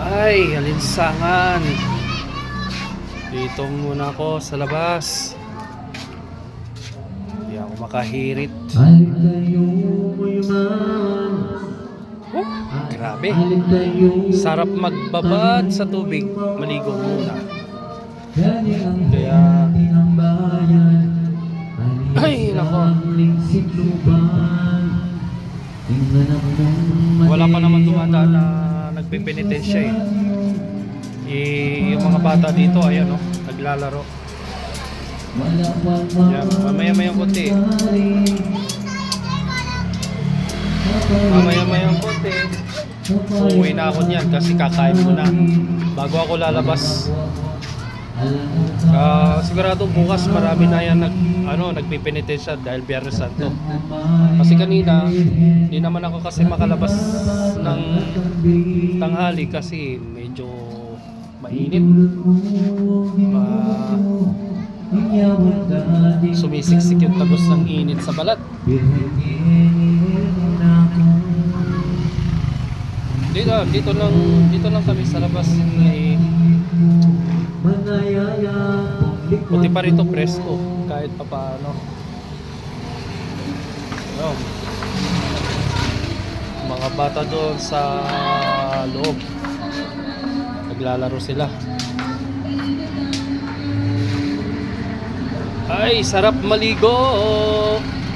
Ay, alinsangan. Dito muna ako sa labas. Hindi ako makahirit. Oh, grabe. Sarap magbabad sa tubig. Maligo muna. Kaya, Ay, nako. wala pa naman dumadaan na nagpipenitensya eh. Eh, yung mga bata dito, ayan oh, naglalaro. Yan, mamaya-mayang konti. mangyari. Mamaya-mayang konti. Uuwi na ako niyan kasi kakain ko na. Bago ako lalabas. Ah, sigurado bukas marami na yan nag ano nagpipenitensya dahil Biyernes Santo. Kasi kanina hindi naman ako kasi makalabas ng tanghali kasi medyo mainit. Ah, sumisiksik yung tagos ng init sa balat. Dito, dito lang dito lang kami sa labas. Eh, buti pa rito presko kahit pa paano. Ayun. Mga bata doon sa loob. Naglalaro sila. Ay, sarap maligo!